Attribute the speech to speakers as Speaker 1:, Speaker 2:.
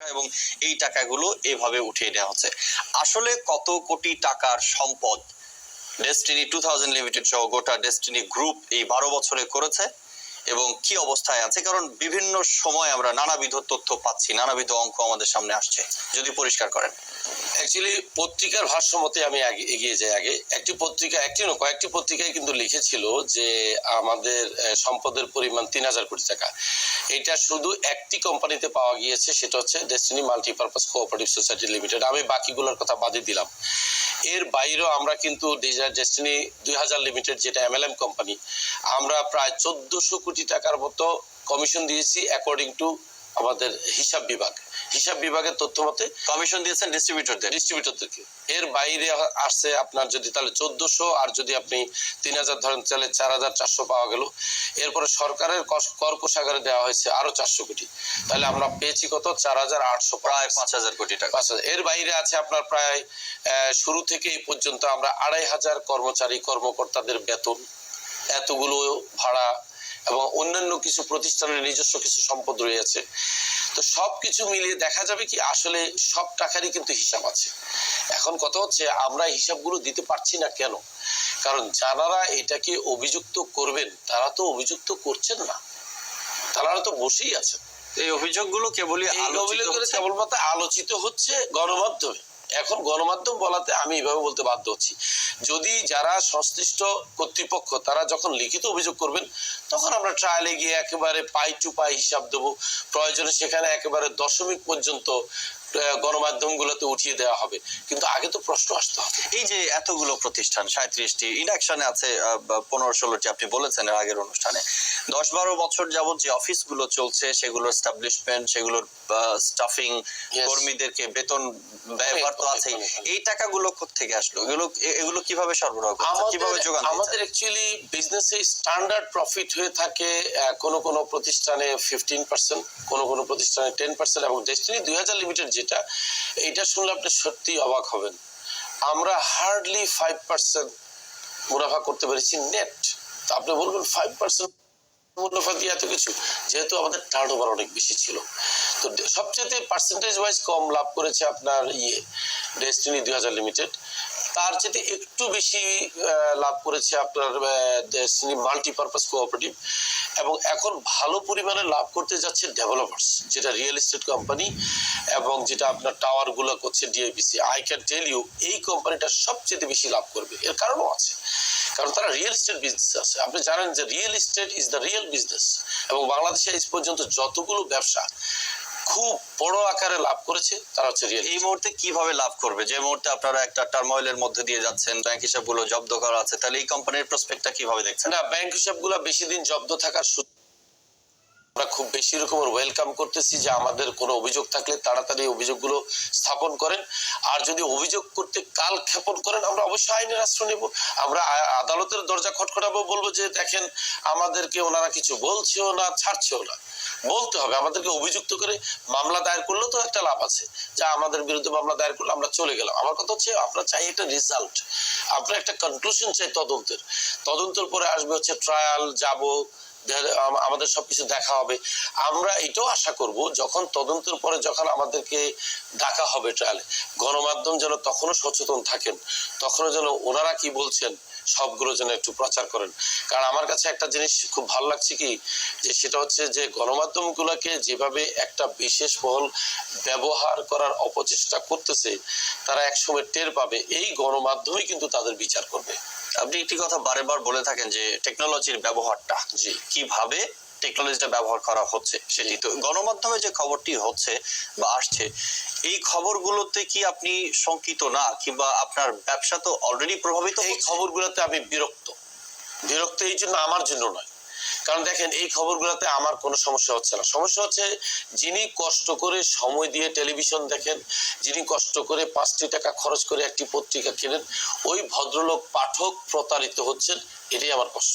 Speaker 1: এবং এই টাকাগুলো এভাবে উঠিয়ে নেওয়া হচ্ছে। আসলে কত কোটি টাকার সম্পদ ডেস্টিনি টু থাউজেন্ড লিমিটেড সহ গোটা ডেস্টিনি গ্রুপ এই বারো বছরে করেছে। এবং কি অবস্থায় আছে? কারণ বিভিন্ন সময় আমরা নানাবিধ তথ্য পাচ্ছি, নানাবিধ অঙ্ক আমাদের সামনে আসছে। যদি পরিষ্কার করেন।
Speaker 2: অ্যাকচুয়ালি পত্রিকার ভাষ্যমতে আমি আগে এগিয়ে যাই আগে। একটি পত্রিকা, একটি নয়, কয়েকটি পত্রিকায় কিন্তু লিখেছিল যে আমাদের সম্পদের পরিমাণ তিন হাজার কোটি টাকা। এটা শুধু একটি কোম্পানিতে পাওয়া গিয়েছে, সেটা হচ্ছে destiny multipurpose cooperative society limited আমি বাকিগুলোর কথা বাদই দিলাম। এর বাইরেও আমরা কিন্তু ডেস্টিনি দুই হাজার লিমিটেড যেটা এম কোম্পানি আমরা প্রায় চোদ্দশো কোটি টাকার মতো কমিশন দিয়েছি অ্যাকর্ডিং টু আমাদের হিসাব বিভাগ। হিসাব বিভাগের তথ্য মতে
Speaker 1: কমিশন দিয়েছেন ডিস্ট্রিবিউটরদের
Speaker 2: ডিস্ট্রিবিউটরদেরকে এর বাইরে আসছে আপনার যদি তাহলে চোদ্দশো আর যদি আপনি তিন হাজার ধরেন তাহলে চার হাজার চারশো পাওয়া গেল। এরপরে সরকারের কর কোষাগারে দেওয়া হয়েছে আরও চারশো কোটি। তাহলে আমরা পেয়েছি কত? চার হাজার আটশো
Speaker 1: প্রায় পাঁচ হাজার কোটি টাকা।
Speaker 2: পাঁচ হাজার। এর বাইরে আছে আপনার প্রায় শুরু থেকে এই পর্যন্ত আমরা আড়াই হাজার কর্মচারী কর্মকর্তাদের বেতন এতগুলো ভাড়া এবং অন্যান্য কিছু প্রতিষ্ঠানের নিজস্ব কিছু সম্পদ রয়েছে তো সব কিছু মিলিয়ে দেখা যাবে কি আসলে সব টাকারই কিন্তু হিসাব আছে। এখন কথা হচ্ছে আমরা হিসাবগুলো দিতে পারছি না কেন? কারণ যারা এটাকে অভিযুক্ত করবেন তারা তো অভিযুক্ত করছেন না। তারা তো বসেই আছেন।
Speaker 1: এই অভিযোগগুলো কেবলই আলোচিত
Speaker 2: কেবলমাত্র আলোচিত হচ্ছে গণমাধ্যমে। এখন গণমাধ্যম বলাতে আমি এভাবে বলতে বাধ্য হচ্ছি। যদি যারা সংশ্লিষ্ট কর্তৃপক্ষ, তারা যখন লিখিত অভিযোগ করবেন, তখন আমরা ট্রায়ালে গিয়ে একেবারে পাই টু পাই হিসাব দেবো। প্রয়োজনে সেখানে একেবারে দশমিক পর্যন্ত গণমাধ্যমগুলোতে উঠিয়ে দেওয়া হবে। কিন্তু আগে তো প্রশ্ন আসতে। হবে
Speaker 1: এই যে এতগুলো প্রতিষ্ঠান সাঁত্রিশটি ইন্ডাকশনে আছে পনেরো ষোলোটি আপনি বলেছেন এর আগের অনুষ্ঠানে। দশ বারো বছর যাবত যে অফিসগুলো চলছে সেগুলোর স্টাবলিশমেন্ট সেগুলোর স্টাফিং কর্মীদেরকে বেতন ব্যবহার তো
Speaker 2: অনেক।
Speaker 1: এই টাকাগুলো থেকে আসলো? এগুলো এগুলো কীভাবে সরবরাহ কীভাবে যোগান
Speaker 2: আমাদের অ্যাকচুয়ালি বিজনেসে স্ট্যান্ডার্ড প্রফিট হয়ে থাকে কোনো কোনো প্রতিষ্ঠানে ফিফটিন পার্সেন্ট কোনো কোনো প্রতিষ্ঠানে টেন পার্সেন্ট এবং ডেস্টিনি দুই হাজার লিমিটেড যেটা এটা শুনলে আপনি সত্যি অবাক হবেন। আমরা হার্ডলি ফাইভ পার্সেন্ট মুনাফা করতে পেরেছি নেট আপনি বলবেন ফাইভ পার্সেন্ট মুনাফা দিয়ে এত কিছু? যেহেতু আমাদের টার্ন ওভার অনেক বেশি ছিল। তো সবচেয়ে পার্সেন্টেজ ওয়াইজ কম লাভ করেছে আপনার ইয়ে ডেস্টিনি দুই হাজার লিমিটেড তার চেয়ে একটু বেশি লাভ করেছে আপনার ডেস্টিনি মাল্টিপারপাস কোঅপারেটিভ এবং এখন ভালো পরিমাণে লাভ করতে যাচ্ছে ডেভেলপার্স যেটা রিয়েল এস্টেট কোম্পানি এবং যেটা আপনার টাওয়ারগুলো করছে DIBC I can tell you এই কোম্পানিটা সবচেয়ে বেশি লাভ করবে। এর কারণও আছে। কারণ তারা রিয়েল এস্টেট বিজনেস আছে। আপনি জানেন যে real estate is the real business এবং বাংলাদেশে আজ পর্যন্ত যতগুলো ব্যবসা খুব বড় আকারে লাভ করেছে তারা হচ্ছে রিয়েল
Speaker 1: এই মুহূর্তে কীভাবে লাভ করবে? যে মুহূর্তে আপনারা একটা টার্মোয়েলের মধ্যে দিয়ে যাচ্ছেন ব্যাংক হিসাবগুলো জব্দ করা আছে তাহলে এই কোম্পানির প্রসপেক্টটা কীভাবে দেখছেন?
Speaker 2: না ব্যাংক হিসাবগুলো বেশি দিন জব্দ থাকার সু- আমরা খুব বেশি রকমের ওয়েলকাম করতেছি যে আমাদের কোনো অভিযোগ থাকলে তাড়াতাড়ি অভিযোগগুলো স্থাপন করেন। আর যদি অভিযোগ করতে কাল ক্ষেপণ করেন, আমরা অবশ্যই আইনের আশ্রয় নেব। আমরা আদালতের দরজা খটখটাবো, বলব যে দেখেন, আমাদেরকে ওনারা কিছু বলছেও না, ছাড়ছেও না। বলতে হবে, আমাদেরকে অভিযুক্ত করে মামলা দায়ের করলেও তো একটা লাভ আছে। যা আমাদের বিরুদ্ধে মামলা দায়ের করলে আমরা চলে গেলাম। আমার কথা হচ্ছে, আমরা চাই একটা রেজাল্ট আমরা একটা কনক্লুশন চাই তদন্তের। তদন্তের পরে আসবে হচ্ছে ট্রায়াল যাব। আমাদের সবকিছু দেখা হবে। আমরা এটাও আশা করব, যখন তদন্তের পরে যখন আমাদেরকে ডাকা হবে ট্রায়ালে গণমাধ্যম যেন তখনও সচেতন থাকেন, তখনও যেন ওনারা কি বলছেন, সবগুলো যেন একটু প্রচার করেন। কারণ আমার কাছে একটা জিনিস খুব ভালো লাগছে কি, যে সেটা হচ্ছে যে গণমাধ্যমগুলোকে যেভাবে একটা বিশেষ মহল ব্যবহার করার অপচেষ্টা করতেছে, তারা একসময় টের পাবে, এই গণমাধ্যমই কিন্তু তাদের বিচার করবে।
Speaker 1: আপনি একটি কথা বারেবার বলে থাকেন যে টেকনোলজির ব্যবহারটা
Speaker 2: জি
Speaker 1: কীভাবে টেকনোলজিটা ব্যবহার করা হচ্ছে সেটি তো গণমাধ্যমে যে খবরটি হচ্ছে বা আসছে এই খবরগুলোতে কি আপনি শঙ্কিত না? কিংবা আপনার ব্যবসা তো অলরেডি প্রভাবিত
Speaker 2: এই
Speaker 1: খবর
Speaker 2: খবরগুলোতে আমি বিরক্ত। বিরক্ত এই জন্য আমার জন্য নয়। কারণ দেখেন, এই খবরগুলোতে আমার কোনো সমস্যা হচ্ছে না। সমস্যা হচ্ছে যিনি কষ্ট করে সময় দিয়ে টেলিভিশন দেখেন, যিনি কষ্ট করে পাঁচটি টাকা খরচ করে একটি পত্রিকা কেনেন, ওই ভদ্রলোক পাঠক প্রতারিত হচ্ছেন, এটাই আমার কষ্ট